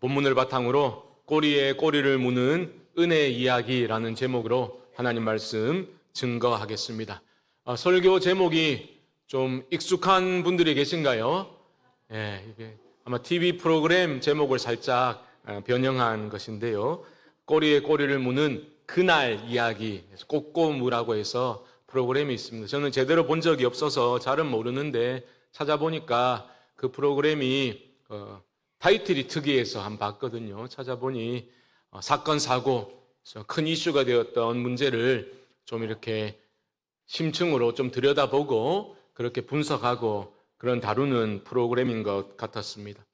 본문을 바탕으로 꼬리에 꼬리를 무는 은혜 이야기라는 제목으로 하나님 말씀 증거하겠습니다. 아, 설교 제목이 좀 익숙한 분들이 계신가요? 예, 이게 아마 TV 프로그램 제목을 살짝 아, 변형한 것인데요. 꼬리에 꼬리를 무는 그날 이야기, 꼬꼬무라고 해서 프로그램이 있습니다. 저는 제대로 본 적이 없어서 잘은 모르는데 찾아보니까 그 프로그램이 어, 타이틀이 특이해서 한번 봤거든요. 찾아보니 어, 사건 사고 큰 이슈가 되었던 문제를 좀 이렇게 심층으로 좀 들여다보고 그렇게 분석하고 그런 다루는 프로그램인 것 같았습니다.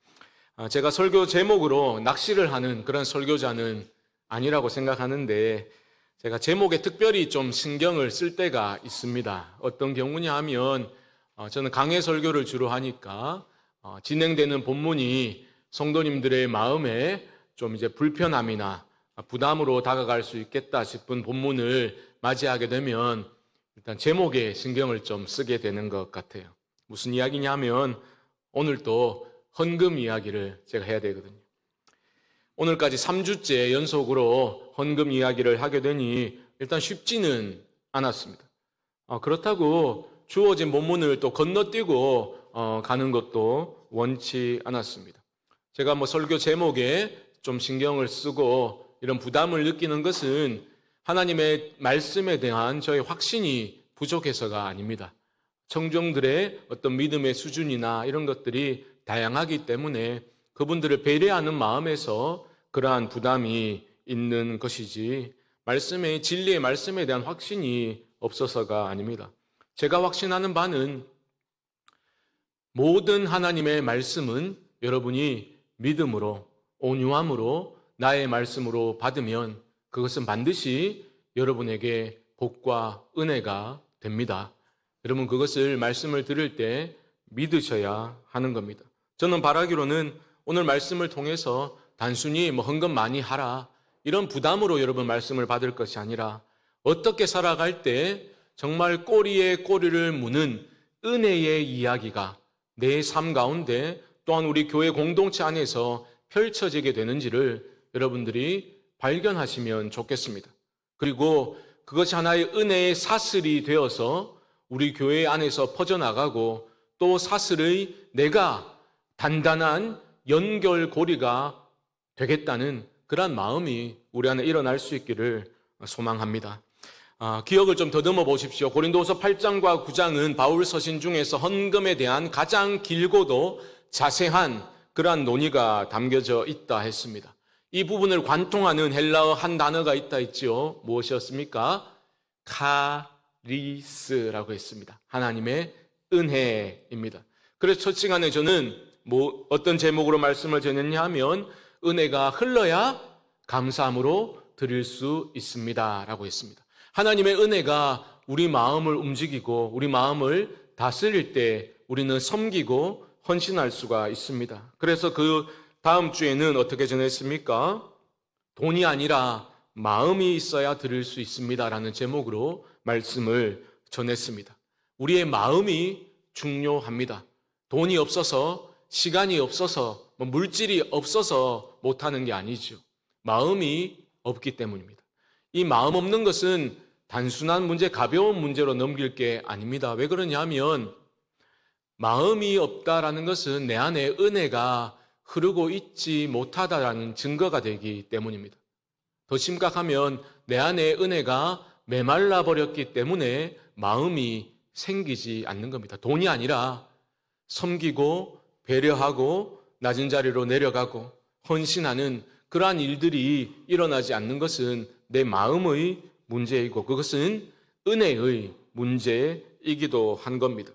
아, 제가 설교 제목으로 낚시를 하는 그런 설교자는 아니라고 생각하는데 제가 제목에 특별히 좀 신경을 쓸 때가 있습니다. 어떤 경우냐 하면 어, 저는 강해 설교를 주로 하니까 어, 진행되는 본문이 성도님들의 마음에 좀 이제 불편함이나 부담으로 다가갈 수 있겠다 싶은 본문을 맞이하게 되면 일단 제목에 신경을 좀 쓰게 되는 것 같아요. 무슨 이야기냐면 오늘 또 헌금 이야기를 제가 해야 되거든요. 오늘까지 3주째 연속으로 헌금 이야기를 하게 되니 일단 쉽지는 않았습니다. 어, 그렇다고 주어진 본문을 또 건너뛰고 어, 가는 것도 원치 않았습니다. 제가 뭐 설교 제목에 좀 신경을 쓰고 이런 부담을 느끼는 것은 하나님의 말씀에 대한 저의 확신이 부족해서가 아닙니다. 청중들의 어떤 믿음의 수준이나 이런 것들이 다양하기 때문에 그분들을 배려하는 마음에서 그러한 부담이 있는 것이지 말씀의 진리의 말씀에 대한 확신이 없어서가 아닙니다. 제가 확신하는 바는 모든 하나님의 말씀은 여러분이 믿음으로 온유함으로 나의 말씀으로 받으면 그것은 반드시 여러분에게 복과 은혜가 됩니다. 여러분 그것을 말씀을 들을 때 믿으셔야 하는 겁니다. 저는 바라기로는 오늘 말씀을 통해서 단순히 뭐 헌금 많이 하라 이런 부담으로 여러분 말씀을 받을 것이 아니라 어떻게 살아갈 때 정말 꼬리에 꼬리를 무는 은혜의 이야기가 내 삶 가운데 또한 우리 교회 공동체 안에서 펼쳐지게 되는지를 여러분들이 발견하시면 좋겠습니다. 그리고 그것이 하나의 은혜의 사슬이 되어서 우리 교회 안에서 퍼져나가고 또 사슬의 내가 단단한 연결고리가 되겠다는 그러한 마음이 우리 안에 일어날 수 있기를 소망합니다. 아, 기억을 좀 더듬어 보십시오. 고린도서 8장과 9장은 바울 서신 중에서 헌금에 대한 가장 길고도 자세한 그러한 논의가 담겨져 있다 했습니다. 이 부분을 관통하는 헬라어 한 단어가 있다 했지요. 무엇이었습니까? 카리스라고 했습니다. 하나님의 은혜입니다. 그래서 첫 시간에 저는 뭐 어떤 제목으로 말씀을 전했냐 하면 은혜가 흘러야 감사함으로 드릴 수 있습니다라고 했습니다. 하나님의 은혜가 우리 마음을 움직이고 우리 마음을 다스릴 때 우리는 섬기고 헌신할 수가 있습니다. 그래서 그 다음 주에는 어떻게 전했습니까? 돈이 아니라 마음이 있어야 드릴 수 있습니다라는 제목으로 말씀을 전했습니다. 우리의 마음이 중요합니다. 돈이 없어서 시간이 없어서 뭐 물질이 없어서 못하는 게 아니죠. 마음이 없기 때문입니다. 이 마음 없는 것은 단순한 문제, 가벼운 문제로 넘길 게 아닙니다. 왜 그러냐면 마음이 없다라는 것은 내 안에 은혜가 흐르고 있지 못하다라는 증거가 되기 때문입니다. 더 심각하면 내 안에 은혜가 메말라 버렸기 때문에 마음이 생기지 않는 겁니다. 돈이 아니라 섬기고 배려하고 낮은 자리로 내려가고 헌신하는 그러한 일들이 일어나지 않는 것은 내 마음의 문제이고 그것은 은혜의 문제이기도 한 겁니다.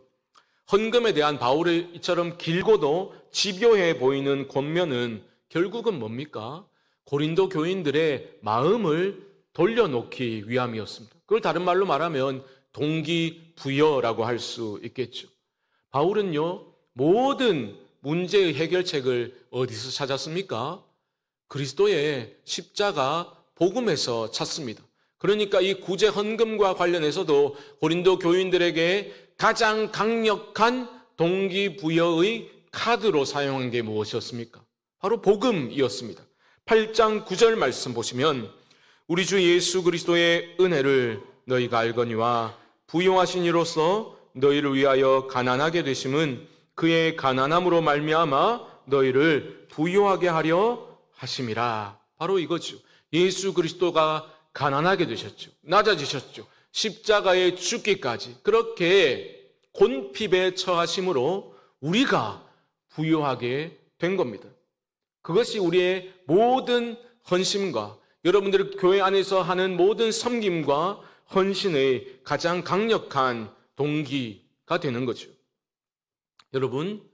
헌금에 대한 바울의 이처럼 길고도 집요해 보이는 권면은 결국은 뭡니까? 고린도 교인들의 마음을 돌려놓기 위함이었습니다. 그걸 다른 말로 말하면 동기부여라고 할 수 있겠죠. 바울은요, 모든 문제의 해결책을 어디서 찾았습니까? 그리스도의 십자가 복음에서 찾습니다. 그러니까 이 구제 헌금과 관련해서도 고린도 교인들에게 가장 강력한 동기부여의 카드로 사용한 게 무엇이었습니까? 바로 복음이었습니다. 8장 9절 말씀 보시면 우리 주 예수 그리스도의 은혜를 너희가 알거니와 부용하신 이로써 너희를 위하여 가난하게 되심은 그의 가난함으로 말미암아 너희를 부유하게 하려 하심이라. 바로 이거죠. 예수 그리스도가 가난하게 되셨죠. 낮아지셨죠. 십자가에 죽기까지 그렇게 곤핍에 처하심으로 우리가 부유하게 된 겁니다. 그것이 우리의 모든 헌심과 여러분들 교회 안에서 하는 모든 섬김과 헌신의 가장 강력한 동기가 되는 거죠. 여러분,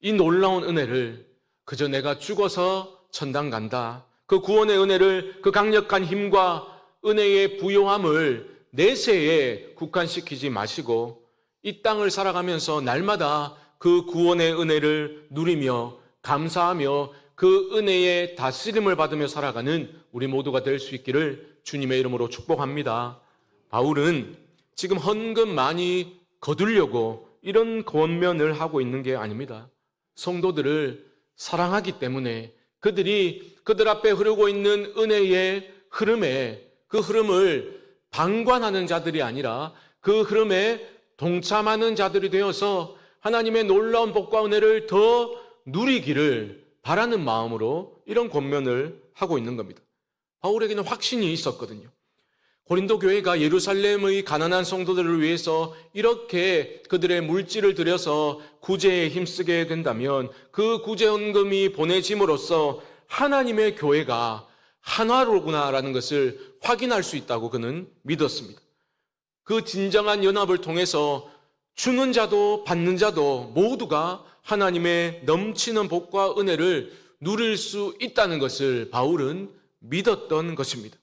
이 놀라운 은혜를 그저 내가 죽어서 천당 간다. 그 구원의 은혜를 그 강력한 힘과 은혜의 부요함을 내세에 국한시키지 마시고 이 땅을 살아가면서 날마다 그 구원의 은혜를 누리며 감사하며 그 은혜의 다스림을 받으며 살아가는 우리 모두가 될 수 있기를 주님의 이름으로 축복합니다. 바울은 지금 헌금 많이 거두려고 이런 권면을 하고 있는 게 아닙니다. 성도들을 사랑하기 때문에 그들이 그들 앞에 흐르고 있는 은혜의 흐름에 그 흐름을 방관하는 자들이 아니라 그 흐름에 동참하는 자들이 되어서 하나님의 놀라운 복과 은혜를 더 누리기를 바라는 마음으로 이런 권면을 하고 있는 겁니다. 바울에게는 확신이 있었거든요. 고린도 교회가 예루살렘의 가난한 성도들을 위해서 이렇게 그들의 물질을 들여서 구제에 힘쓰게 된다면 그 구제 헌금이 보내짐으로써 하나님의 교회가 하나로구나라는 것을 확인할 수 있다고 그는 믿었습니다. 그 진정한 연합을 통해서 주는 자도 받는 자도 모두가 하나님의 넘치는 복과 은혜를 누릴 수 있다는 것을 바울은 믿었던 것입니다.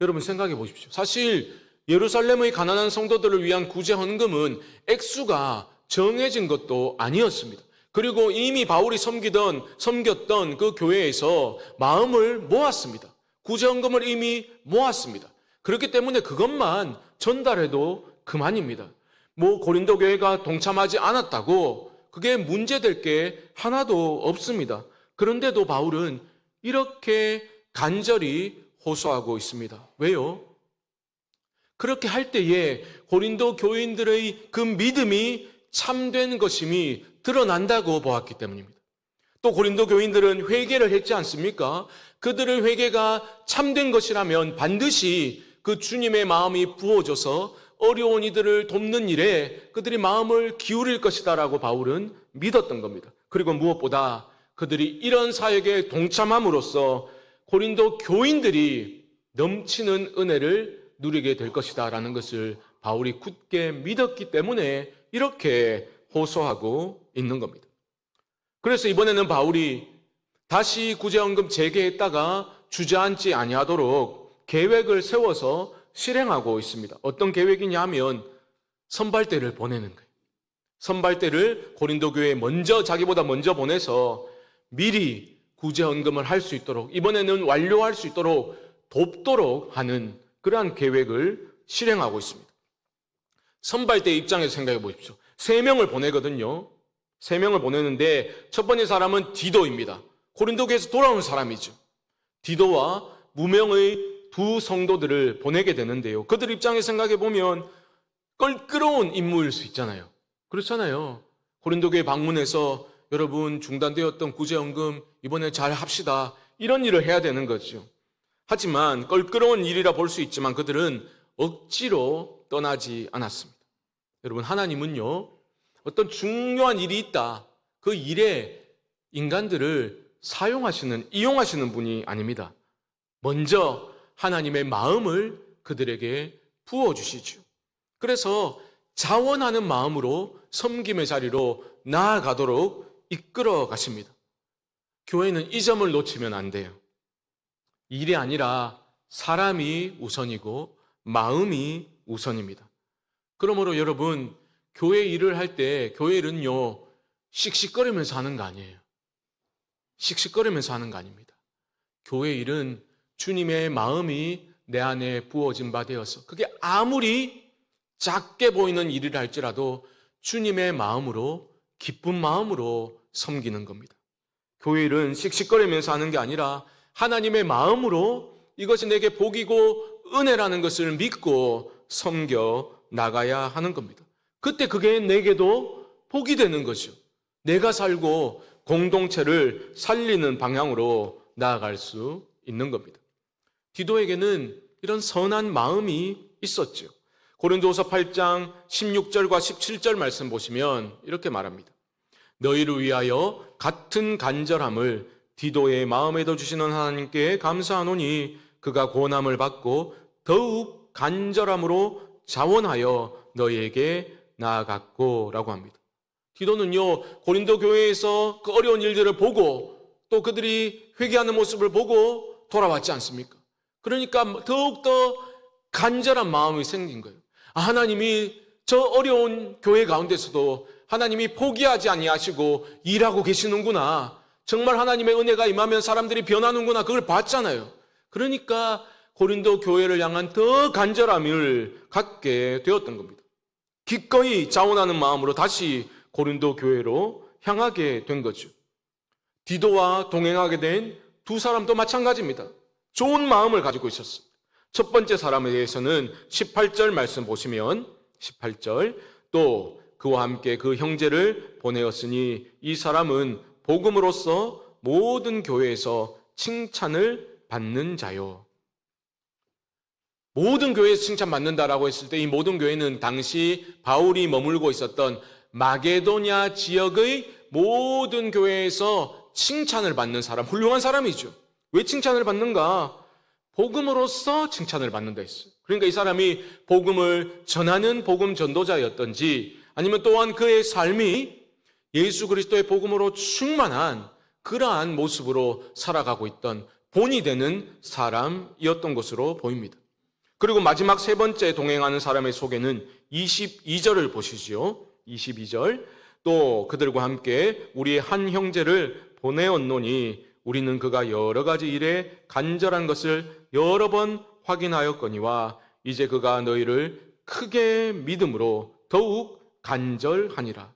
여러분 생각해 보십시오. 사실 예루살렘의 가난한 성도들을 위한 구제 헌금은 액수가 정해진 것도 아니었습니다. 그리고 이미 바울이 섬기던 섬겼던 그 교회에서 마음을 모았습니다. 구제 헌금을 이미 모았습니다. 그렇기 때문에 그것만 전달해도 그만입니다. 뭐 고린도 교회가 동참하지 않았다고 그게 문제될 게 하나도 없습니다. 그런데도 바울은 이렇게 간절히 호소하고 있습니다. 왜요? 그렇게 할 때에 고린도 교인들의 그 믿음이 참된 것임이 드러난다고 보았기 때문입니다. 또 고린도 교인들은 회개를 했지 않습니까? 그들의 회개가 참된 것이라면 반드시 그 주님의 마음이 부어져서 어려운 이들을 돕는 일에 그들이 마음을 기울일 것이다라고 바울은 믿었던 겁니다. 그리고 무엇보다 그들이 이런 사역에 동참함으로써 고린도 교인들이 넘치는 은혜를 누리게 될 것이다라는 것을 바울이 굳게 믿었기 때문에 이렇게 호소하고 있는 겁니다. 그래서 이번에는 바울이 다시 구제헌금 재개했다가 주저앉지 아니하도록 계획을 세워서 실행하고 있습니다. 어떤 계획이냐면 선발대를 보내는 거예요. 선발대를 고린도 교회에 먼저 자기보다 먼저 보내서 미리 구제헌금을 할 수 있도록 이번에는 완료할 수 있도록 돕도록 하는 그러한 계획을 실행하고 있습니다. 선발대 입장에서 생각해 보십시오. 세 명을 보내거든요. 세 명을 보내는데 첫 번째 사람은 디도입니다. 고린도교에서 돌아온 사람이죠. 디도와 무명의 두 성도들을 보내게 되는데요. 그들 입장에 생각해 보면 껄끄러운 인물일 수 있잖아요. 그렇잖아요. 고린도교에 방문해서 여러분 중단되었던 구제연금 이번에 잘 합시다. 이런 일을 해야 되는 거죠. 하지만 껄끄러운 일이라 볼 수 있지만 그들은 억지로 떠나지 않았습니다. 여러분 하나님은요 어떤 중요한 일이 있다. 그 일에 인간들을 사용하시는 이용하시는 분이 아닙니다. 먼저 하나님의 마음을 그들에게 부어 주시죠. 그래서 자원하는 마음으로 섬김의 자리로 나아가도록 이끌어 가십니다. 교회는 이 점을 놓치면 안 돼요. 일이 아니라 사람이 우선이고 마음이 우선입니다. 그러므로 여러분, 교회 일을 할 때 교회는요, 씩씩거리면서 하는 거 아니에요. 씩씩거리면서 하는 거 아닙니다. 교회 일은 주님의 마음이 내 안에 부어진 바 되어서 그게 아무리 작게 보이는 일이라 할지라도 주님의 마음으로 기쁜 마음으로 섬기는 겁니다. 교회는 씩씩거리면서 하는 게 아니라 하나님의 마음으로 이것이 내게 복이고 은혜라는 것을 믿고 섬겨 나가야 하는 겁니다. 그때 그게 내게도 복이 되는 거죠. 내가 살고 공동체를 살리는 방향으로 나아갈 수 있는 겁니다. 디도에게는 이런 선한 마음이 있었죠. 고린도서 8장 16절과 17절 말씀 보시면 이렇게 말합니다. 너희를 위하여 같은 간절함을 디도의 마음에도 주시는 하나님께 감사하노니 그가 고난을 받고 더욱 간절함으로 자원하여 너희에게 나아갔고라고 합니다. 디도는요 고린도 교회에서 그 어려운 일들을 보고 또 그들이 회개하는 모습을 보고 돌아왔지 않습니까? 그러니까 더욱더 간절한 마음이 생긴 거예요. 아, 하나님이 저 어려운 교회 가운데서도 하나님이 포기하지 아니하시고 일하고 계시는구나. 정말 하나님의 은혜가 임하면 사람들이 변하는구나. 그걸 봤잖아요. 그러니까 고린도 교회를 향한 더 간절함을 갖게 되었던 겁니다. 기꺼이 자원하는 마음으로 다시 고린도 교회로 향하게 된 거죠. 디도와 동행하게 된 두 사람도 마찬가지입니다. 좋은 마음을 가지고 있었습니다. 첫 번째 사람에 대해서는 18절 말씀 보시면 18절 또 그와 함께 그 형제를 보내었으니 이 사람은 복음으로써 모든 교회에서 칭찬을 받는 자요. 모든 교회에서 칭찬받는다라고 했을 때 이 모든 교회는 당시 바울이 머물고 있었던 마게도냐 지역의 모든 교회에서 칭찬을 받는 사람, 훌륭한 사람이죠. 왜 칭찬을 받는가? 복음으로써 칭찬을 받는다 했어요. 그러니까 이 사람이 복음을 전하는 복음 전도자였던지 아니면 또한 그의 삶이 예수 그리스도의 복음으로 충만한 그러한 모습으로 살아가고 있던 본이 되는 사람이었던 것으로 보입니다. 그리고 마지막 세 번째 동행하는 사람의 소개는 22절을 보시죠. 22절. 또 그들과 함께 우리의 한 형제를 보내었노니 우리는 그가 여러 가지 일에 간절한 것을 여러 번 확인하였거니와 이제 그가 너희를 크게 믿음으로 더욱 간절하니라.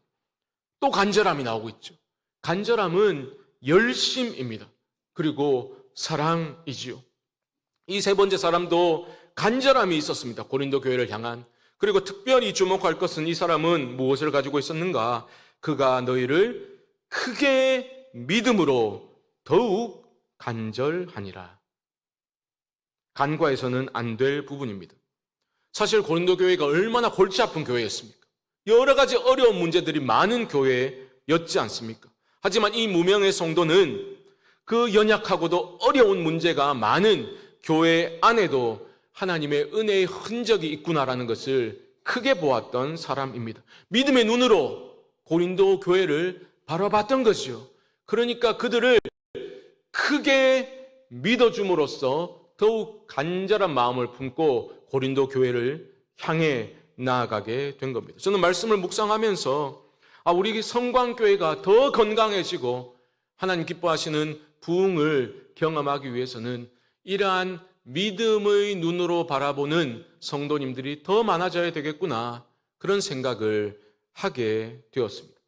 또 간절함이 나오고 있죠. 간절함은 열심입니다. 그리고 사랑이지요. 이 세 번째 사람도 간절함이 있었습니다. 고린도 교회를 향한. 그리고 특별히 주목할 것은 이 사람은 무엇을 가지고 있었는가? 그가 너희를 크게 믿음으로 더욱 간절하니라. 간과해서는 안 될 부분입니다. 사실 고린도 교회가 얼마나 골치 아픈 교회였습니까? 여러 가지 어려운 문제들이 많은 교회였지 않습니까? 하지만 이 무명의 성도는 그 연약하고도 어려운 문제가 많은 교회 안에도 하나님의 은혜의 흔적이 있구나라는 것을 크게 보았던 사람입니다. 믿음의 눈으로 고린도 교회를 바라봤던 것이요. 그러니까 그들을 크게 믿어줌으로써 더욱 간절한 마음을 품고 고린도 교회를 향해 나아가게 된 겁니다. 저는 말씀을 묵상하면서 아, 우리 성광교회가 더 건강해지고 하나님 기뻐하시는 부흥을 경험하기 위해서는 이러한 믿음의 눈으로 바라보는 성도님들이 더 많아져야 되겠구나. 그런 생각을 하게 되었습니다.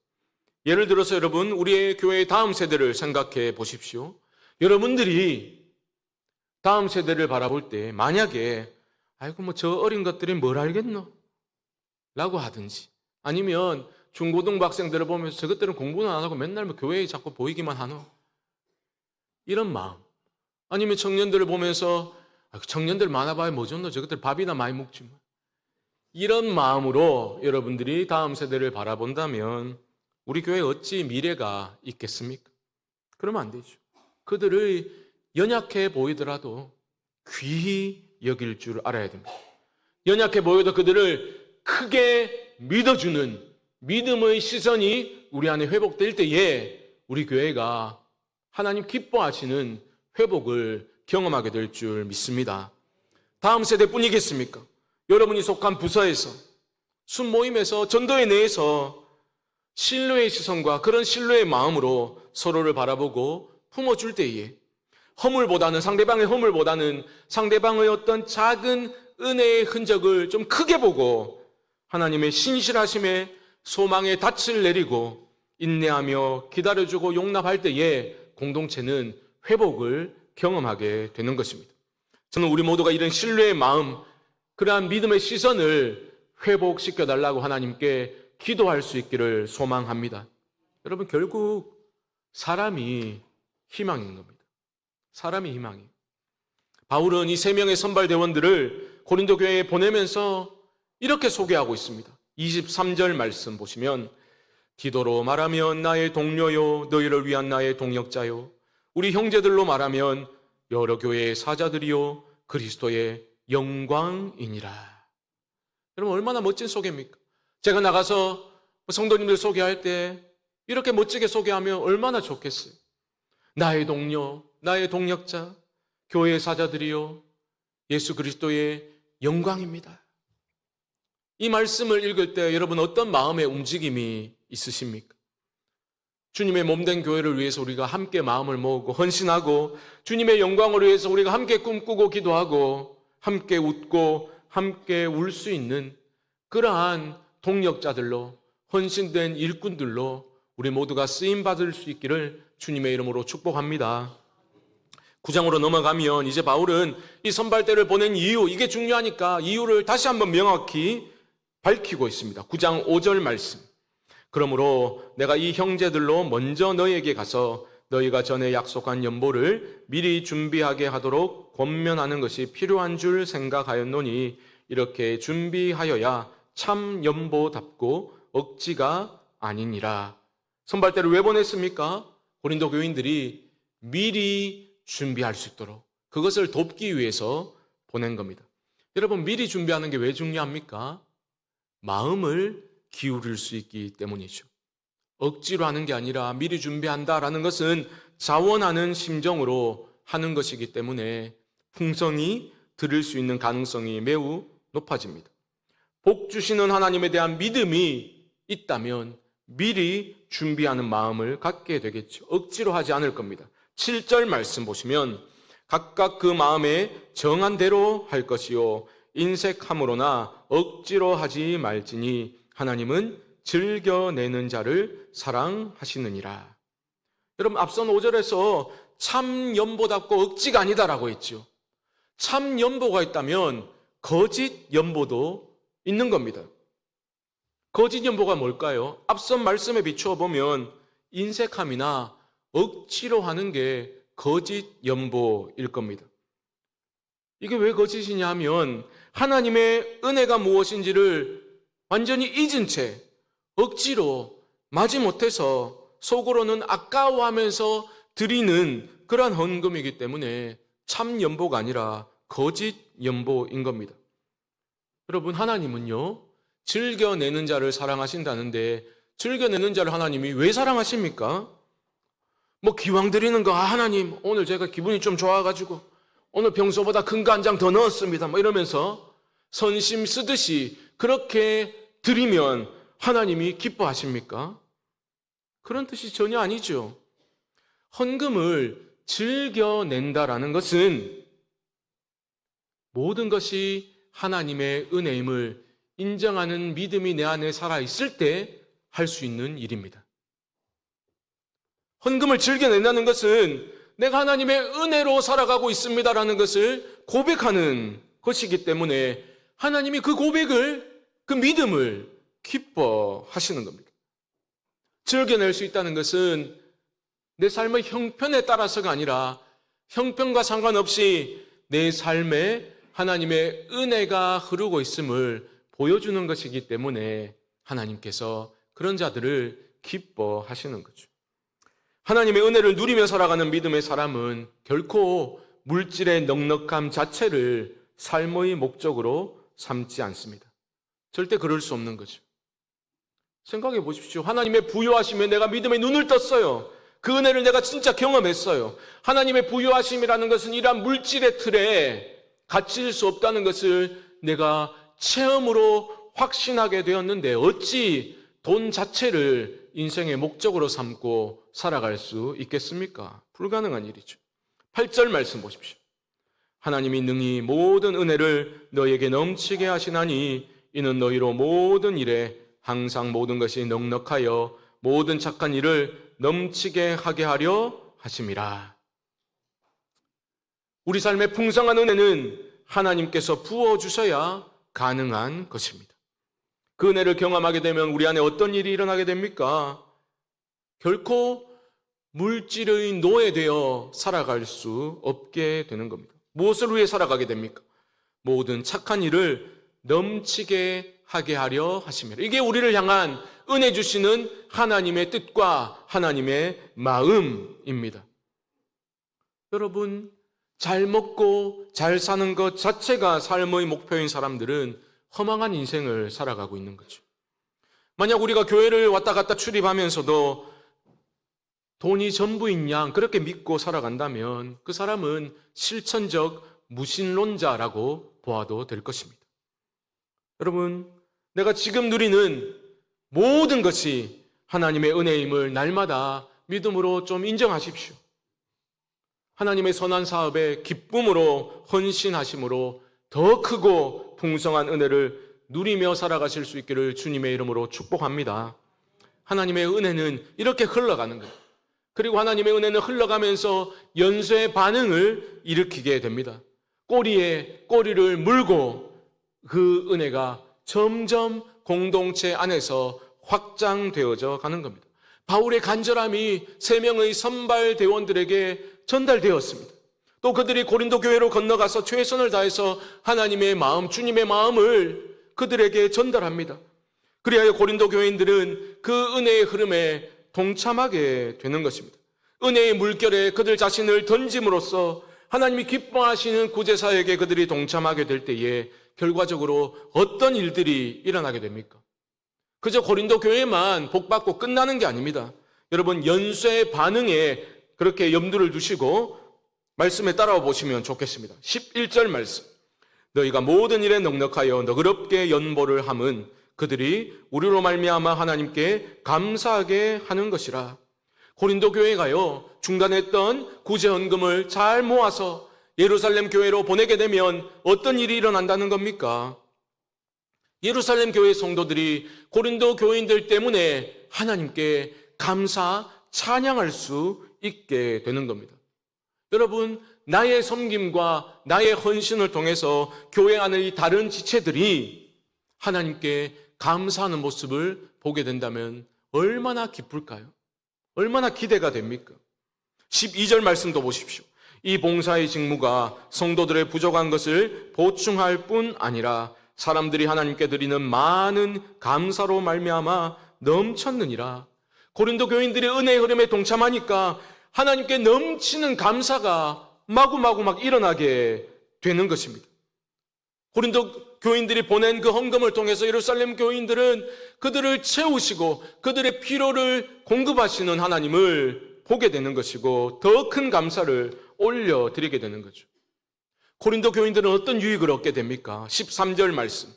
예를 들어서 여러분, 우리의 교회의 다음 세대를 생각해 보십시오. 여러분들이 다음 세대를 바라볼 때 만약에 아이고 뭐 저 어린 것들이 뭘 알겠노? 라고 하든지 아니면 중고등부 학생들을 보면서 저것들은 공부는 안 하고 맨날 뭐 교회에 자꾸 보이기만 하노? 이런 마음 아니면 청년들을 보면서 아, 청년들 많아봐야 뭐죠? 저것들 밥이나 많이 먹지 뭐. 이런 마음으로 여러분들이 다음 세대를 바라본다면 우리 교회 어찌 미래가 있겠습니까? 그러면 안 되죠. 그들의 연약해 보이더라도 귀히 여길 줄 알아야 됩니다. 연약해 보여도 그들을 크게 믿어주는 믿음의 시선이 우리 안에 회복될 때에 우리 교회가 하나님 기뻐하시는 회복을 경험하게 될 줄 믿습니다. 다음 세대뿐이겠습니까? 여러분이 속한 부서에서 순모임에서 전도회 내에서 신뢰의 시선과 그런 신뢰의 마음으로 서로를 바라보고 품어줄 때에 허물보다는 상대방의 허물보다는 상대방의 어떤 작은 은혜의 흔적을 좀 크게 보고 하나님의 신실하심에 소망의 닻을 내리고 인내하며 기다려주고 용납할 때에 공동체는 회복을 경험하게 되는 것입니다. 저는 우리 모두가 이런 신뢰의 마음, 그러한 믿음의 시선을 회복시켜 달라고 하나님께 기도할 수 있기를 소망합니다. 여러분, 결국 사람이 희망인 겁니다. 사람이 희망이에요. 바울은 이 세 명의 선발 대원들을 고린도 교회에 보내면서 이렇게 소개하고 있습니다. 23절 말씀 보시면 디도로 말하면 나의 동료요 너희를 위한 나의 동역자요 우리 형제들로 말하면 여러 교회의 사자들이요 그리스도의 영광이니라. 여러분 얼마나 멋진 소개입니까? 제가 나가서 성도님들 소개할 때 이렇게 멋지게 소개하면 얼마나 좋겠어요. 나의 동료, 나의 동역자, 교회의 사자들이요 예수 그리스도의 영광입니다. 이 말씀을 읽을 때 여러분 어떤 마음의 움직임이 있으십니까? 주님의 몸된 교회를 위해서 우리가 함께 마음을 모으고 헌신하고 주님의 영광을 위해서 우리가 함께 꿈꾸고 기도하고 함께 웃고 함께 울 수 있는 그러한 동력자들로 헌신된 일꾼들로 우리 모두가 쓰임 받을 수 있기를 주님의 이름으로 축복합니다. 구장으로 넘어가면 이제 바울은 이 선발대를 보낸 이유 이게 중요하니까 이유를 다시 한번 명확히 밝히고 있습니다. 9장 5절 말씀. 그러므로 내가 이 형제들로 먼저 너희에게 가서 너희가 전에 약속한 연보를 미리 준비하게 하도록 권면하는 것이 필요한 줄 생각하였노니 이렇게 준비하여야 참 연보답고 억지가 아니니라. 선발대를 왜 보냈습니까? 고린도 교인들이 미리 준비할 수 있도록 그것을 돕기 위해서 보낸 겁니다. 여러분 미리 준비하는 게 왜 중요합니까? 마음을 기울일 수 있기 때문이죠. 억지로 하는 게 아니라 미리 준비한다라는 것은 자원하는 심정으로 하는 것이기 때문에 풍성이 들을 수 있는 가능성이 매우 높아집니다. 복 주시는 하나님에 대한 믿음이 있다면 미리 준비하는 마음을 갖게 되겠죠. 억지로 하지 않을 겁니다. 7절 말씀 보시면 각각 그 마음에 정한 대로 할 것이요 인색함으로나 억지로 하지 말지니 하나님은 즐겨내는 자를 사랑하시느니라. 여러분 앞선 5절에서 참 연보답고 억지가 아니다라고 했죠. 참 연보가 있다면 거짓 연보도 있는 겁니다. 거짓 연보가 뭘까요? 앞선 말씀에 비추어 보면 인색함이나 억지로 하는 게 거짓 연보일 겁니다. 이게 왜 거짓이냐 하면 하나님의 은혜가 무엇인지를 완전히 잊은 채 억지로 마지못해서 속으로는 아까워하면서 드리는 그러한 헌금이기 때문에 참 연보가 아니라 거짓 연보인 겁니다. 여러분 하나님은요 즐겨내는 자를 사랑하신다는데 즐겨내는 자를 하나님이 왜 사랑하십니까? 뭐 기왕 드리는 거 아, 하나님 오늘 제가 기분이 좀 좋아가지고 오늘 평소보다 큰거한장더 넣었습니다. 뭐 이러면서 선심 쓰듯이 그렇게 드리면 하나님이 기뻐하십니까? 그런 뜻이 전혀 아니죠. 헌금을 즐겨낸다라는 것은 모든 것이 하나님의 은혜임을 인정하는 믿음이 내 안에 살아있을 때 할 수 있는 일입니다. 헌금을 즐겨낸다는 것은 내가 하나님의 은혜로 살아가고 있습니다라는 것을 고백하는 것이기 때문에 하나님이 그 고백을, 그 믿음을 기뻐하시는 겁니다. 즐겨낼 수 있다는 것은 내 삶의 형편에 따라서가 아니라 형편과 상관없이 내 삶에 하나님의 은혜가 흐르고 있음을 보여주는 것이기 때문에 하나님께서 그런 자들을 기뻐하시는 거죠. 하나님의 은혜를 누리며 살아가는 믿음의 사람은 결코 물질의 넉넉함 자체를 삶의 목적으로 삼지 않습니다. 절대 그럴 수 없는 거죠. 생각해 보십시오. 하나님의 부여하심에 내가 믿음의 눈을 떴어요. 그 은혜를 내가 진짜 경험했어요. 하나님의 부여하심이라는 것은 이러한 물질의 틀에 갇힐 수 없다는 것을 내가 체험으로 확신하게 되었는데 어찌 돈 자체를 인생의 목적으로 삼고 살아갈 수 있겠습니까? 불가능한 일이죠. 8절 말씀 보십시오. 하나님이 능히 모든 은혜를 너에게 넘치게 하시나니 이는 너희로 모든 일에 항상 모든 것이 넉넉하여 모든 착한 일을 넘치게 하게 하려 하심이라. 우리 삶의 풍성한 은혜는 하나님께서 부어주셔야 가능한 것입니다. 그 은혜를 경험하게 되면 우리 안에 어떤 일이 일어나게 됩니까? 결코 물질의 노예되어 살아갈 수 없게 되는 겁니다. 무엇을 위해 살아가게 됩니까? 모든 착한 일을 넘치게 하게 하려 하십니다. 이게 우리를 향한 은혜 주시는 하나님의 뜻과 하나님의 마음입니다. 여러분, 잘 먹고 잘 사는 것 자체가 삶의 목표인 사람들은 허망한 인생을 살아가고 있는 거죠. 만약 우리가 교회를 왔다 갔다 출입하면서도 돈이 전부인 양 그렇게 믿고 살아간다면 그 사람은 실천적 무신론자라고 보아도 될 것입니다. 여러분, 내가 지금 누리는 모든 것이 하나님의 은혜임을 날마다 믿음으로 좀 인정하십시오. 하나님의 선한 사업에 기쁨으로 헌신하심으로 더 크고 풍성한 은혜를 누리며 살아가실 수 있기를 주님의 이름으로 축복합니다. 하나님의 은혜는 이렇게 흘러가는 거예요. 그리고 하나님의 은혜는 흘러가면서 연쇄 반응을 일으키게 됩니다. 꼬리에 꼬리를 물고 그 은혜가 점점 공동체 안에서 확장되어져 가는 겁니다. 바울의 간절함이 세 명의 선발 대원들에게 전달되었습니다. 또 그들이 고린도 교회로 건너가서 최선을 다해서 하나님의 마음, 주님의 마음을 그들에게 전달합니다. 그리하여 고린도 교인들은 그 은혜의 흐름에 동참하게 되는 것입니다. 은혜의 물결에 그들 자신을 던짐으로써 하나님이 기뻐하시는 구제사에게 그들이 동참하게 될 때에 결과적으로 어떤 일들이 일어나게 됩니까? 그저 고린도 교회만 복받고 끝나는 게 아닙니다. 여러분 연쇄 반응에 그렇게 염두를 두시고 말씀에 따라와 보시면 좋겠습니다. 11절 말씀. 너희가 모든 일에 넉넉하여 너그럽게 연보를 함은 그들이 우리로 말미암아 하나님께 감사하게 하는 것이라. 고린도 교회가요 중단했던 구제헌금을 잘 모아서 예루살렘 교회로 보내게 되면 어떤 일이 일어난다는 겁니까? 예루살렘 교회 성도들이 고린도 교인들 때문에 하나님께 감사, 찬양할 수 있게 되는 겁니다. 여러분, 나의 섬김과 나의 헌신을 통해서 교회 안의 다른 지체들이 하나님께 감사하는 모습을 보게 된다면 얼마나 기쁠까요? 얼마나 기대가 됩니까? 12절 말씀도 보십시오. 이 봉사의 직무가 성도들의 부족한 것을 보충할 뿐 아니라 사람들이 하나님께 드리는 많은 감사로 말미암아 넘쳤느니라. 고린도 교인들의 은혜의 흐름에 동참하니까 하나님께 넘치는 감사가 마구마구 막 일어나게 되는 것입니다. 고린도 교인들이 보낸 그 헌금을 통해서 예루살렘 교인들은 그들을 채우시고 그들의 필요를 공급하시는 하나님을 보게 되는 것이고 더 큰 감사를 올려드리게 되는 거죠. 고린도 교인들은 어떤 유익을 얻게 됩니까? 13절 말씀.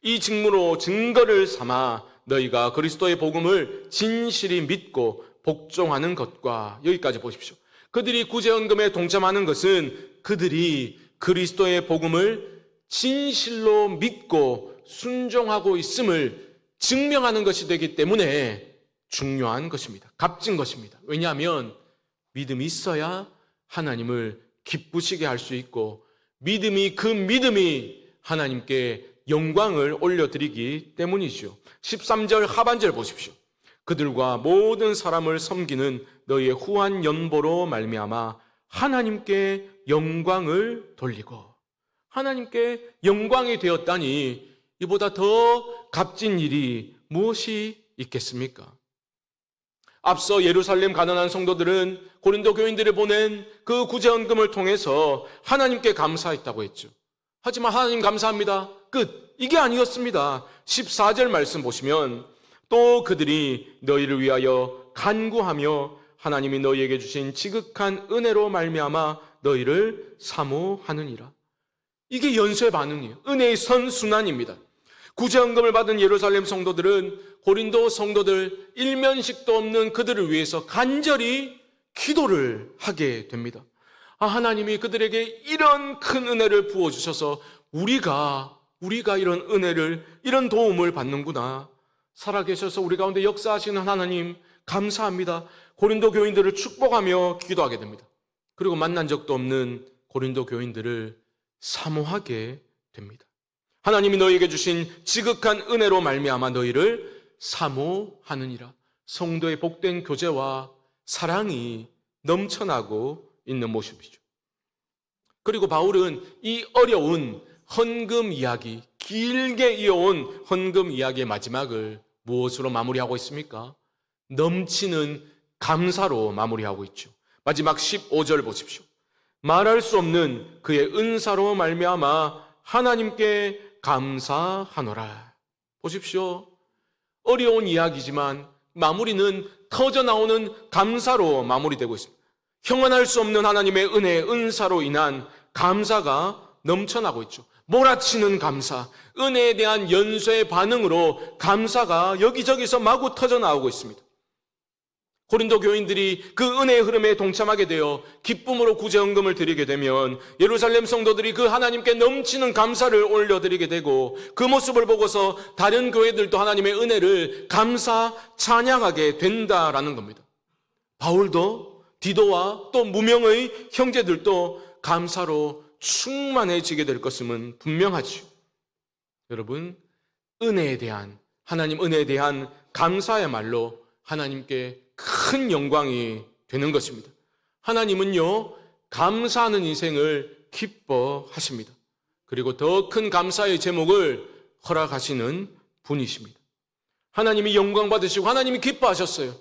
이 직무로 증거를 삼아 너희가 그리스도의 복음을 진실히 믿고 복종하는 것과 여기까지 보십시오. 그들이 구제헌금에 동참하는 것은 그들이 그리스도의 복음을 진실로 믿고 순종하고 있음을 증명하는 것이 되기 때문에 중요한 것입니다. 값진 것입니다. 왜냐하면 믿음이 있어야 하나님을 기쁘시게 할 수 있고 믿음이 그 믿음이 하나님께 영광을 올려드리기 때문이죠. 13절 하반절 보십시오. 그들과 모든 사람을 섬기는 너희의 후한 연보로 말미암아 하나님께 영광을 돌리고 하나님께 영광이 되었다니 이보다 더 값진 일이 무엇이 있겠습니까? 앞서 예루살렘 가난한 성도들은 고린도 교인들을 보낸 그 구제헌금을 통해서 하나님께 감사했다고 했죠. 하지만 하나님 감사합니다. 끝. 이게 아니었습니다. 14절 말씀 보시면 또 그들이 너희를 위하여 간구하며 하나님이 너희에게 주신 지극한 은혜로 말미암아 너희를 사모하느니라. 이게 연쇄 반응이에요. 은혜의 선순환입니다. 구제헌금을 받은 예루살렘 성도들은 고린도 성도들 일면식도 없는 그들을 위해서 간절히 기도를 하게 됩니다. 아, 하나님이 그들에게 이런 큰 은혜를 부어주셔서 우리가, 우리가 이런 은혜를, 이런 도움을 받는구나. 살아계셔서 우리 가운데 역사하시는 하나님, 감사합니다. 고린도 교인들을 축복하며 기도하게 됩니다. 그리고 만난 적도 없는 고린도 교인들을 사모하게 됩니다. 하나님이 너희에게 주신 지극한 은혜로 말미암아 너희를 사모하느니라. 성도의 복된 교제와 사랑이 넘쳐나고 있는 모습이죠. 그리고 바울은 이 어려운 헌금 이야기, 길게 이어온 헌금 이야기의 마지막을 무엇으로 마무리하고 있습니까? 넘치는 감사로 마무리하고 있죠. 마지막 15절 보십시오. 말할 수 없는 그의 은사로 말미암아 하나님께 감사하노라. 보십시오. 어려운 이야기지만 마무리는 터져 나오는 감사로 마무리되고 있습니다. 형언할 수 없는 하나님의 은혜, 은사로 인한 감사가 넘쳐나고 있죠. 몰아치는 감사, 은혜에 대한 연쇄의 반응으로 감사가 여기저기서 마구 터져 나오고 있습니다. 고린도 교인들이 그 은혜의 흐름에 동참하게 되어 기쁨으로 구제헌금을 드리게 되면 예루살렘 성도들이 그 하나님께 넘치는 감사를 올려드리게 되고 그 모습을 보고서 다른 교회들도 하나님의 은혜를 감사 찬양하게 된다라는 겁니다. 바울도 디도와 또 무명의 형제들도 감사로 충만해지게 될 것임은 분명하지요. 여러분, 은혜에 대한, 하나님 은혜에 대한 감사야말로 하나님께 큰 영광이 되는 것입니다. 하나님은요, 감사하는 인생을 기뻐하십니다. 그리고 더 큰 감사의 제목을 허락하시는 분이십니다. 하나님이 영광 받으시고 하나님이 기뻐하셨어요.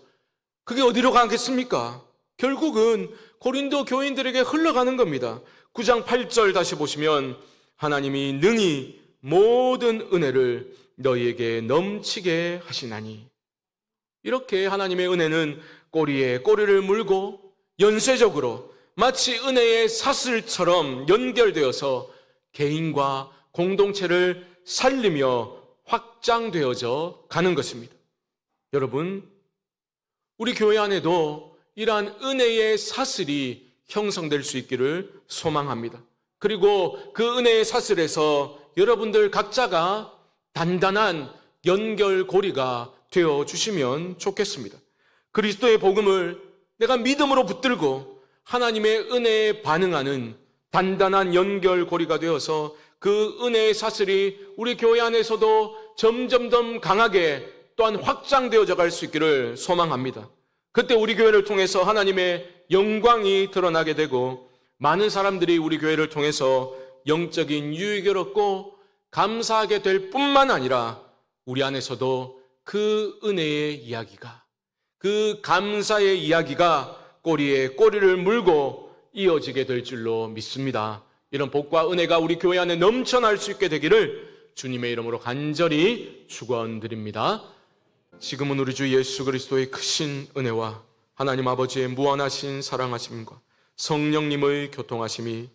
그게 어디로 가겠습니까? 결국은 고린도 교인들에게 흘러가는 겁니다. 9장 8절 다시 보시면 하나님이 능히 모든 은혜를 너희에게 넘치게 하시나니 이렇게 하나님의 은혜는 꼬리에 꼬리를 물고 연쇄적으로 마치 은혜의 사슬처럼 연결되어서 개인과 공동체를 살리며 확장되어져 가는 것입니다. 여러분, 우리 교회 안에도 이러한 은혜의 사슬이 형성될 수 있기를 소망합니다. 그리고 그 은혜의 사슬에서 여러분들 각자가 단단한 연결고리가 되어 주시면 좋겠습니다. 그리스도의 복음을 내가 믿음으로 붙들고 하나님의 은혜에 반응하는 단단한 연결고리가 되어서 그 은혜의 사슬이 우리 교회 안에서도 점점 더 강하게 또한 확장되어져 갈 수 있기를 소망합니다. 그때 우리 교회를 통해서 하나님의 영광이 드러나게 되고 많은 사람들이 우리 교회를 통해서 영적인 유익을 얻고 감사하게 될 뿐만 아니라 우리 안에서도 그 은혜의 이야기가 그 감사의 이야기가 꼬리에 꼬리를 물고 이어지게 될 줄로 믿습니다. 이런 복과 은혜가 우리 교회 안에 넘쳐날 수 있게 되기를 주님의 이름으로 간절히 축원드립니다. 지금은 우리 주 예수 그리스도의 크신 은혜와 하나님 아버지의 무한하신 사랑하심과 성령님의 교통하심이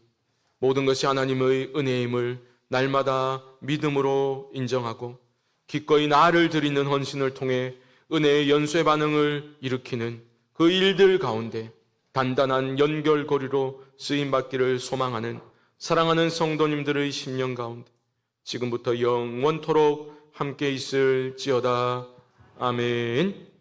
모든 것이 하나님의 은혜임을 날마다 믿음으로 인정하고 기꺼이 나를 드리는 헌신을 통해 은혜의 연쇄 반응을 일으키는 그 일들 가운데 단단한 연결고리로 쓰임 받기를 소망하는 사랑하는 성도님들의 심령 가운데 지금부터 영원토록 함께 있을지어다. 아멘.